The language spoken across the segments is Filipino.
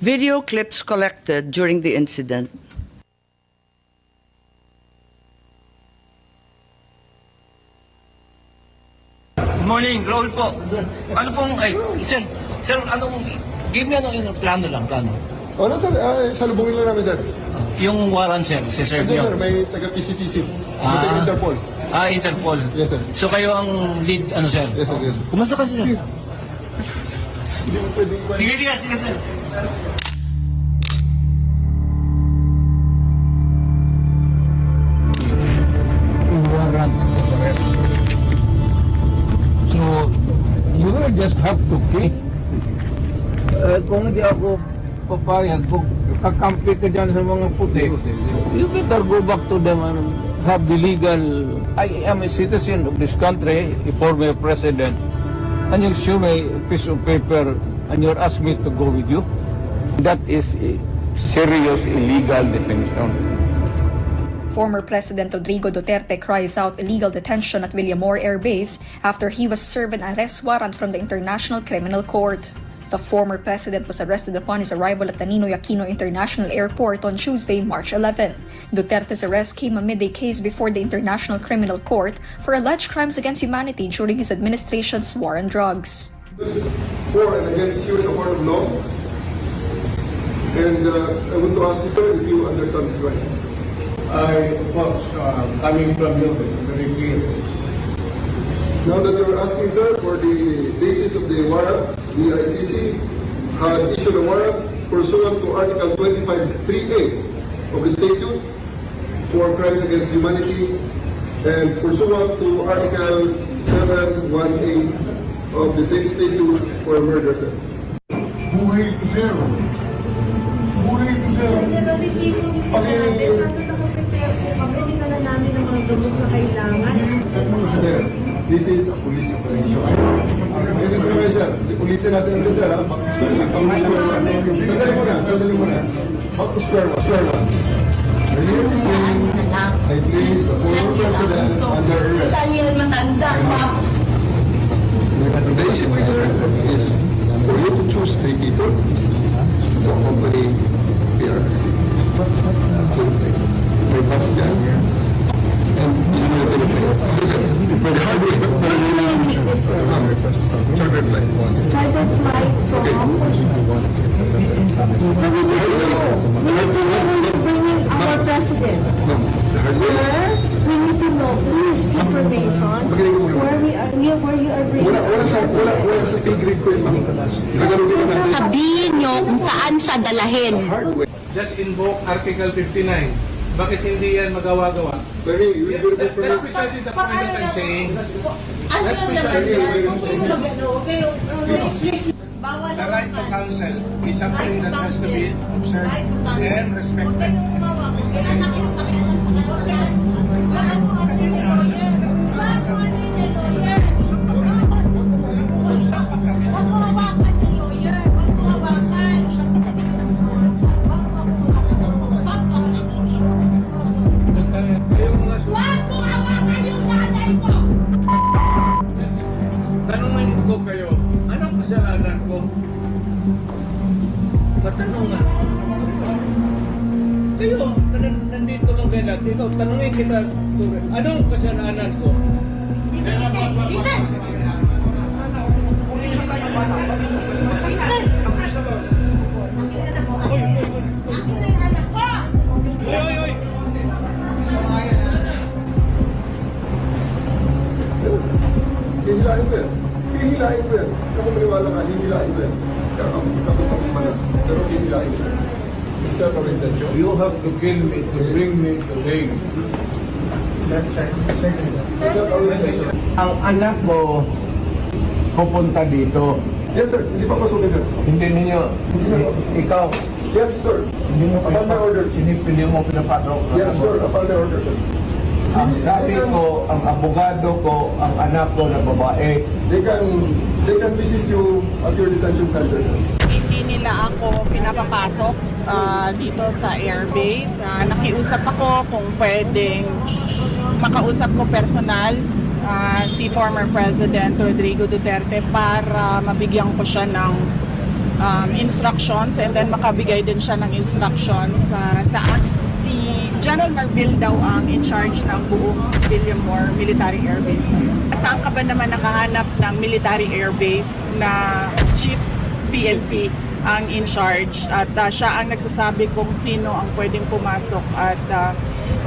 Video clips collected during the incident morning, Raul po. Ano pong, ay, sir, sir, anong, give me ano, ano, plano lang, plano. O ano sir, ah, salubungin lang namin sir. Yung warrant, sir, si Sir Hindi sir, Dion. may taga-PCTC. May Ah. taga-Interpol. Ah, Interpol. Yes sir. So kayo ang lead, ano, sir? Yes sir, yes sir. Kumusta kasi, sir? Hindi mo pwedeng. Sige, sige, sige, sir. So, you just have to pay. Uh, kung hindi ako papayag, kung kakampi ka dyan sa mga puti, you better go back to them and have the legal... I am a citizen of this country, a former president, and you show me a piece of paper and you're asking me to go with you. That is a serious illegal detention. Former President Rodrigo Duterte cries out illegal detention at Villamor Air Base after he was served an arrest warrant from the International Criminal Court. The former president was arrested upon his arrival at the Ninoy Aquino International Airport on Tuesday, March 11. Duterte's arrest came amid a case before the International Criminal Court for alleged crimes against humanity during his administration's war on drugs. For and against you in the court of law. And uh, I want to ask you sir if you understand these rights. I, of course, uh, coming from you, it's very clear. Now that you're asking sir for the basis of the warrant, the ICC had issued a warrant pursuant to Article 25.3a of the statute for crimes against humanity and pursuant to Article 718 of the same statute for murder sir. Buhay ko sir. Sir. Generally speaking, Mr. Hernandez, sabi na prepare po kami, hindi na namin ang mga gamot na kailangan. Sir, this is a police operation. Ito ko naman sir, ulitin natin ulit sir ha. Sandali mo na, sandali mo na. Back to square one, square one. Are you saying I place the former president under arrest? Daniel, matanda pa. Issue sir is for you to choose three people to accompany here. May bus dyan. And you will be Listen, the highway, charter flight. Private flight from... So we need to know, we need to know when we're bringing our president. No, the highway. Sir, we need to know, please, information, where we are, where you are bringing. Wala, wala sa, wala, wala sa pay grade ko yun, ma'am. Sabihin nyo kung saan siya dalahin. Hard way. Just invoke Article 59. Bakit hindi yan magawa-gawa? Attorney, you will That, be that's precisely the point that I'm saying. Ano That's yung precisely Bawal the right to counsel is something that has to be observed and respected. Yung have to kill me to bring me to him. Ang anak mo pupunta dito. Yes, sir. Hindi pa pasukin, sir. Hindi ninyo, ikaw, Yes, sir. hindi mo Upon my order. Hindi, hindi mo pinapasok. Yes, sir. Upon my order, sir. Ang sabi ko, ang abogado ko, ang anak ko na babae, They can, they can visit you at your detention center, sir. hindi nila ako pinapapasok ah, dito sa airbase. Ah, nakiusap ako kung pwedeng makausap ko personal ah, si former President Rodrigo Duterte para mabigyan ko siya ng um, instructions and then makabigay din siya ng instructions sa sa si General Marbil daw ang in charge ng buong Villamor Military Air Base. Saan ka ba naman nakahanap ng military air base na chief PNP ang in charge at uh, siya ang nagsasabi kung sino ang pwedeng pumasok at uh,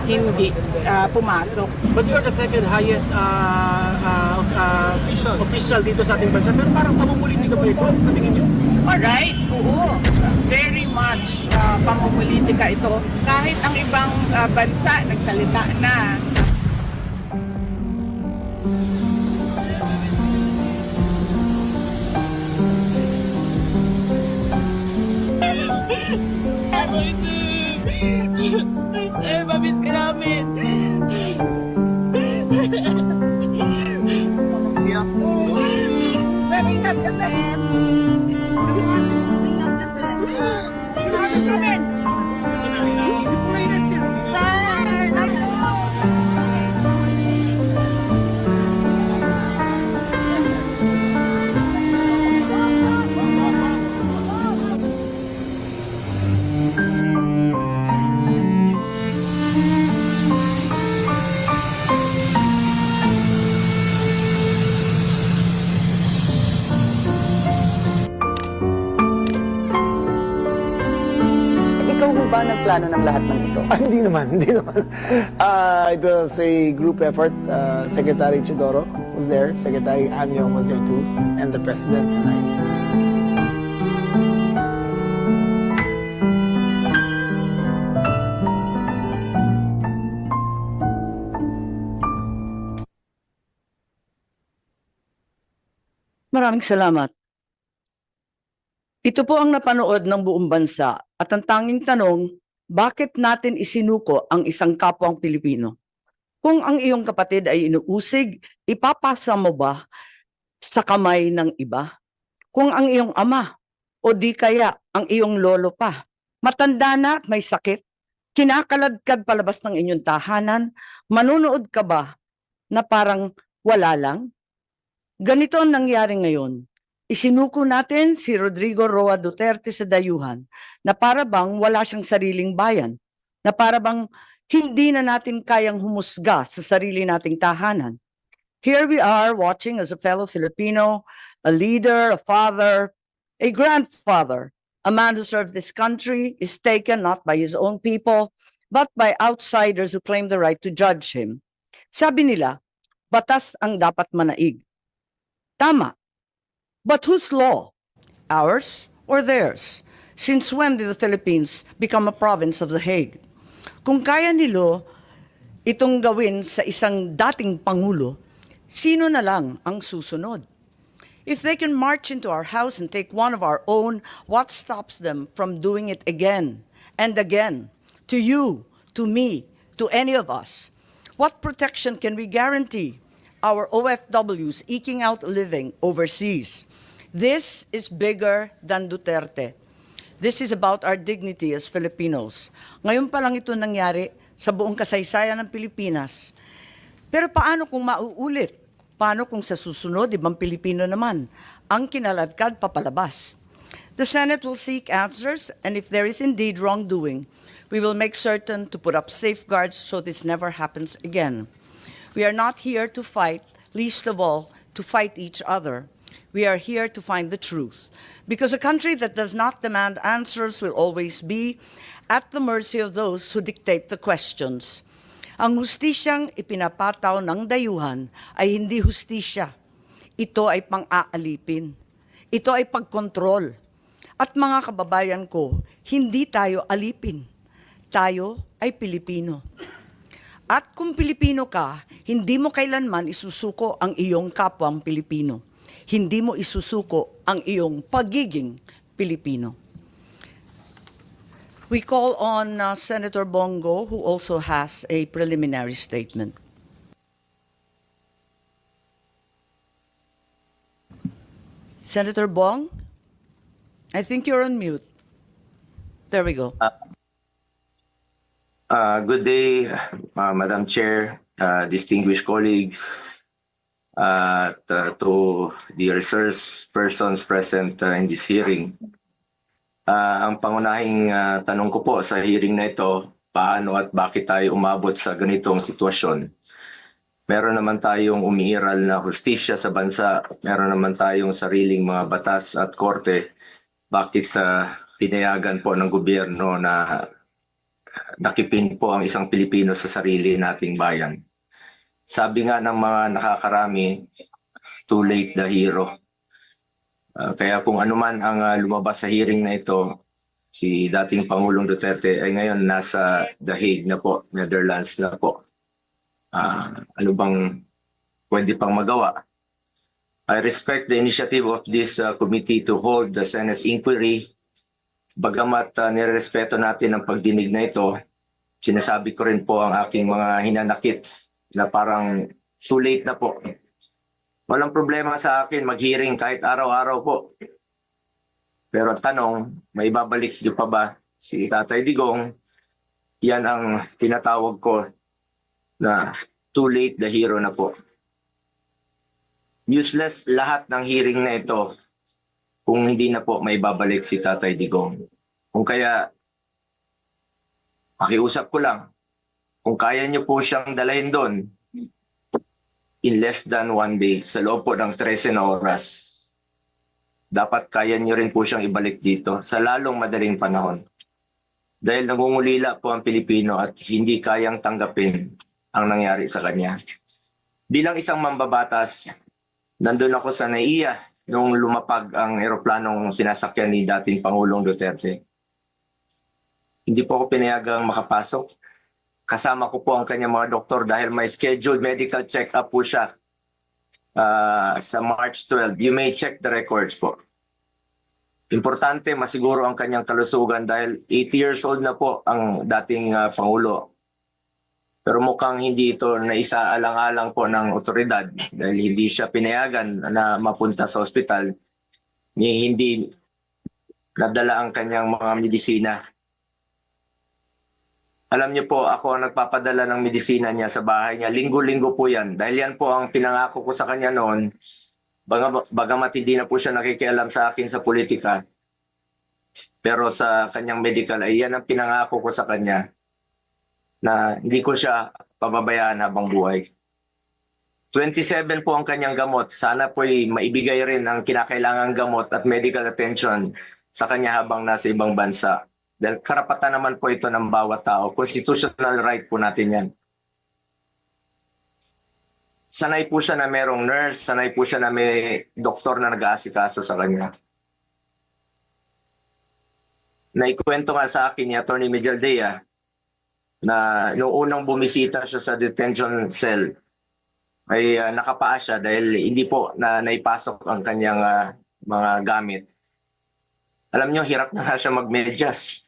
hindi uh, pumasok. But you are the second highest uh, uh, uh, official. official dito sa ating bansa. Pero parang pamumulitika ba ito sa tingin niyo? Alright, oo. Very much uh, pamumulitika ito. Kahit ang ibang uh, bansa nagsalita na. Nagplano ng lahat ng ito? Ah, hindi naman, hindi naman. Uh, it was a group effort. Uh, Secretary Chidoro was there, Secretary Anyong was there too, and the President and I. Maraming salamat. Ito po ang napanood ng buong bansa at ang tanging tanong, bakit natin isinuko ang isang kapwang Pilipino? Kung ang iyong kapatid ay inuusig, ipapasa mo ba sa kamay ng iba? Kung ang iyong ama o di kaya ang iyong lolo pa, matanda na at may sakit, kinakaladkad palabas ng inyong tahanan, manunood ka ba na parang wala lang? Ganito ang nangyari ngayon. Isinuko natin si Rodrigo Roa Duterte sa dayuhan na para bang wala siyang sariling bayan, na para bang hindi na natin kayang humusga sa sarili nating tahanan. Here we are watching as a fellow Filipino, a leader, a father, a grandfather, a man who served this country is taken not by his own people, but by outsiders who claim the right to judge him. Sabi nila, batas ang dapat manaig. Tama. But whose law? Ours or theirs? Since when did the Philippines become a province of The Hague? Kung kaya nilo itong gawin sa isang dating pangulo, sino na lang ang susunod? If they can march into our house and take one of our own, what stops them from doing it again and again? To you, to me, to any of us? What protection can we guarantee our OFWs eking out a living overseas? This is bigger than Duterte. This is about our dignity as Filipinos. Ngayon pa lang ito nangyari sa buong kasaysayan ng Pilipinas. Pero paano kung mauulit? Paano kung sa susunod, ibang Pilipino naman, ang kinaladkad papalabas? The Senate will seek answers, and if there is indeed wrongdoing, we will make certain to put up safeguards so this never happens again. We are not here to fight, least of all, to fight each other. We are here to find the truth. Because a country that does not demand answers will always be at the mercy of those who dictate the questions. Ang hustisyang ipinapataw ng dayuhan ay hindi hustisya. Ito ay pang-aalipin. Ito ay pagkontrol. At mga kababayan ko, hindi tayo alipin. Tayo ay Pilipino. At kung Pilipino ka, hindi mo kailanman isusuko ang iyong kapwang Pilipino. Hindi mo isusuko ang iyong pagiging Pilipino. We call on uh, Senator Bongo, who also has a preliminary statement. Senator Bong, I think you're on mute. There we go. Uh, good day, uh, Madam Chair, uh, distinguished colleagues, uh, to the resource persons present uh, in this hearing. Ah, ang pangunahing ah, tanong ko po sa hearing na ito, paano at bakit tayo umabot sa ganitong sitwasyon? Meron naman tayong umiiral na hustisya sa bansa, meron naman tayong sariling mga batas at korte. Bakit ah, pinayagan po ng gobyerno na nakipin po ang isang Pilipino sa sarili nating bayan? Sabi nga ng mga nakakarami, too late the hero. Ah, kaya kung ano man ang ah, lumabas sa hearing na ito, si dating Pangulong Duterte ay ngayon nasa The Hague na po, Netherlands na po. Ah, ano bang pwede pang magawa? I respect the initiative of this ah, committee to hold the Senate inquiry. Bagamat uh, nirespeto natin ang pagdinig na ito, sinasabi ko rin po ang aking mga hinanakit na parang too late na po. Walang problema sa akin mag-hearing kahit araw-araw po. Pero ang tanong, may babalik niyo pa ba si Tatay Digong? Yan ang tinatawag ko na too late the hero na po. Useless lahat ng hearing na ito kung hindi na po may babalik si Tatay Digong. Kung kaya, pakiusap ko lang, kung kaya niyo po siyang dalahin doon, in less than one day, sa loob po ng 13 na oras, dapat kaya niyo rin po siyang ibalik dito sa lalong madaling panahon. Dahil nangungulila po ang Pilipino at hindi kayang tanggapin ang nangyari sa kanya. Bilang isang mambabatas, nandun ako sa NAIA nung lumapag ang eroplanong sinasakyan ni dating Pangulong Duterte. Hindi po ako pinayagang makapasok kasama ko po ang kanyang mga doktor dahil may scheduled medical check-up po siya ah, sa March 12. You may check the records po. Importante masiguro ang kanyang kalusugan dahil 80 years old na po ang dating ah, Pangulo. Pero mukhang hindi ito na isaalang-alang po ng otoridad dahil hindi siya pinayagan na mapunta sa ospital ni hindi nadala ang kanyang mga medisina. Alam niyo po, ako ang nagpapadala ng medisina niya sa bahay niya. Linggo-linggo po yan. Dahil yan po ang pinangako ko sa kanya noon. Baga, bagamat hindi na po siya nakikialam sa akin sa politika. Pero sa kanyang medical, ay yan ang pinangako ko sa kanya. Na hindi ko siya pababayaan habang buhay. 27 po ang kanyang gamot. Sana po ay maibigay rin ang kinakailangang gamot at medical attention sa kanya habang nasa ibang bansa. Dahil karapatan naman po ito ng bawat tao. Constitutional right po natin yan. Sanay po siya na merong nurse, sanay po siya na may doktor na nag-aasikaso sa kanya. Naikwento nga sa akin ni Atty. Mijaldea na noong unang bumisita siya sa detention cell ay ah, nakapaa siya dahil hindi po na naipasok ang kanyang ah, mga gamit. Alam niyo, hirap na siya magmedyas.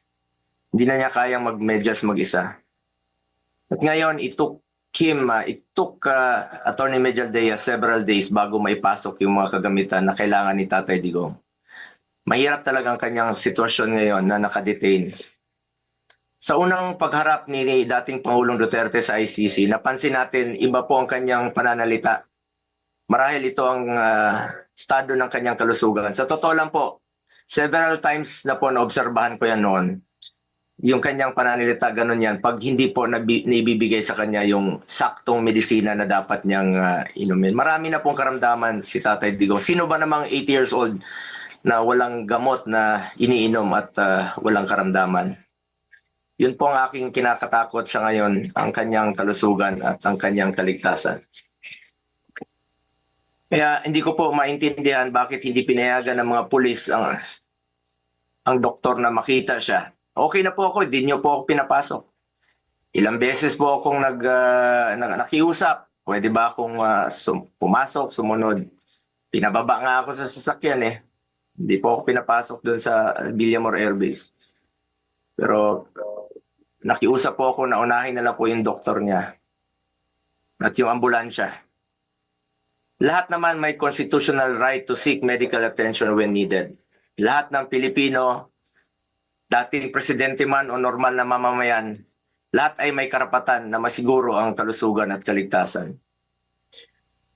Hindi na niya kayang magmedyas mag-isa. At ngayon, it took him, uh, it took uh, Attorney Medialdea several days bago maipasok yung mga kagamitan na kailangan ni Tatay Digong. Mahirap talaga ang kanyang sitwasyon ngayon na nakadetain. Sa unang pagharap ni dating Pangulong Duterte sa ICC, napansin natin iba po ang kanyang pananalita. Marahil ito ang ah, estado ng kanyang kalusugan. Sa totoo lang po, several times na po naobserbahan ko yan noon. Yung kanyang pananalita, ganun yan. Pag hindi po naibibigay sa kanya yung saktong medisina na dapat niyang ah, inumin. Marami na pong karamdaman si Tatay Digong. Sino ba namang 80 years old na walang gamot na iniinom at ah, walang karamdaman? Yun po ang aking kinakatakot sa ngayon, ang kanyang kalusugan at ang kanyang kaligtasan. Kaya hindi ko po maintindihan bakit hindi pinayagan ng mga pulis ang ang doktor na makita siya. Okay na po ako, hindi niyo po ako pinapasok. Ilang beses po akong nag, nag- nakiusap. Pwede ba akong ah, sum- pumasok, sumunod? Pinababa nga ako sa sasakyan eh. Hindi po ako pinapasok doon sa Villamor Air Base. Pero nakiusap po ako na unahin na lang po yung doktor niya at yung ambulansya. Lahat naman may constitutional right to seek medical attention when needed. Lahat ng Pilipino, dating presidente man o normal na mamamayan, lahat ay may karapatan na masiguro ang kalusugan at kaligtasan.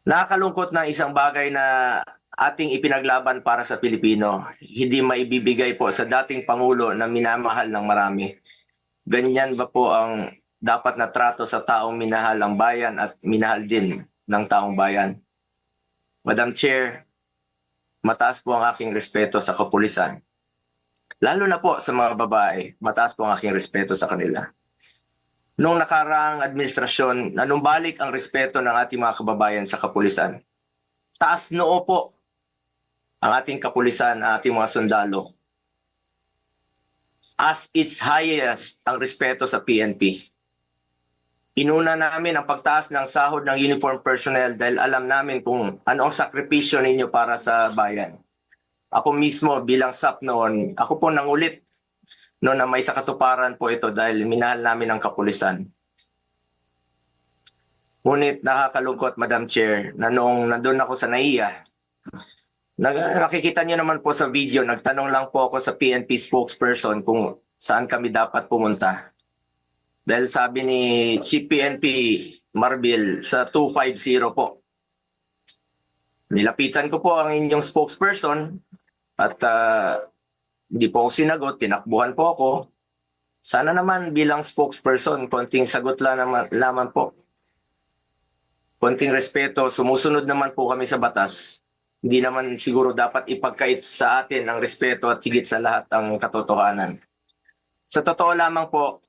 Nakakalungkot na isang bagay na ating ipinaglaban para sa Pilipino, hindi maibibigay po sa dating Pangulo na minamahal ng marami. Ganyan ba po ang dapat na trato sa taong minahal ang bayan at minahal din ng taong bayan? Madam Chair, mataas po ang aking respeto sa kapulisan. Lalo na po sa mga babae, mataas po ang aking respeto sa kanila. Noong nakaraang administrasyon, nanumbalik ang respeto ng ating mga kababayan sa kapulisan. Taas noo po ang ating kapulisan, ang ating mga sundalo. As its highest ang respeto sa PNP. Inuna namin ang pagtaas ng sahod ng uniform personnel dahil alam namin kung ano ang sakripisyo ninyo para sa bayan. Ako mismo bilang SAP noon, ako po nangulit no na may sakatuparan po ito dahil minahal namin ang kapulisan. Ngunit nakakalungkot, Madam Chair, na nung nandun ako sa NAIA, nakikita niyo naman po sa video, nagtanong lang po ako sa PNP spokesperson kung saan kami dapat pumunta. Dahil sabi ni Chief PNP Marbil sa 250 po. Nilapitan ko po ang inyong spokesperson at ah, hindi po ako sinagot, tinakbuhan po ako. Sana naman bilang spokesperson, konting sagot lang naman, laman po. Konting respeto, sumusunod naman po kami sa batas. Hindi naman siguro dapat ipagkait sa atin ang respeto at higit sa lahat ang katotohanan. Sa totoo lamang po,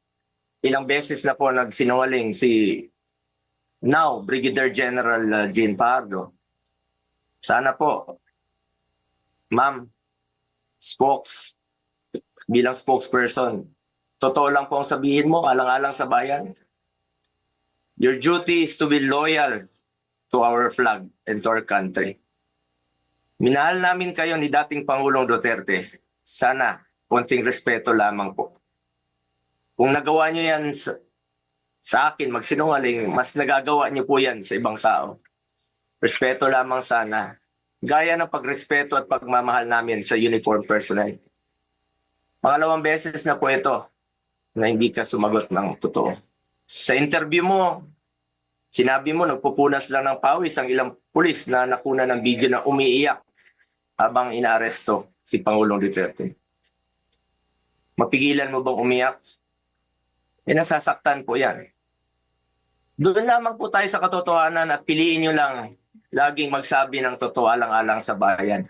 ilang beses na po nagsinungaling si now Brigadier General uh, Jean Pardo. Sana po, ma'am, spokes, bilang spokesperson, totoo lang po ang sabihin mo, alang-alang sa bayan. Your duty is to be loyal to our flag and to our country. Minahal namin kayo ni dating Pangulong Duterte. Sana, konting respeto lamang po. Kung nagawa niyo yan sa, sa akin, magsinungaling, mas nagagawa niyo po yan sa ibang tao. Respeto lamang sana. Gaya ng pagrespeto at pagmamahal namin sa uniform personnel. Pangalawang beses na po ito na hindi ka sumagot ng totoo. Sa interview mo, sinabi mo nagpupunas lang ng pawis ang ilang pulis na nakuna ng video na umiiyak habang inaaresto si Pangulong Duterte. Mapigilan mo bang umiyak? Eh nasasaktan po yan. Doon lamang po tayo sa katotohanan at piliin nyo lang laging magsabi ng totoo alang-alang sa bayan.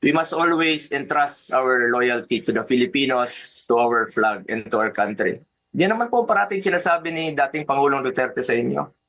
We must always entrust our loyalty to the Filipinos, to our flag, and to our country. Di naman po parating sinasabi ni dating Pangulong Duterte sa inyo.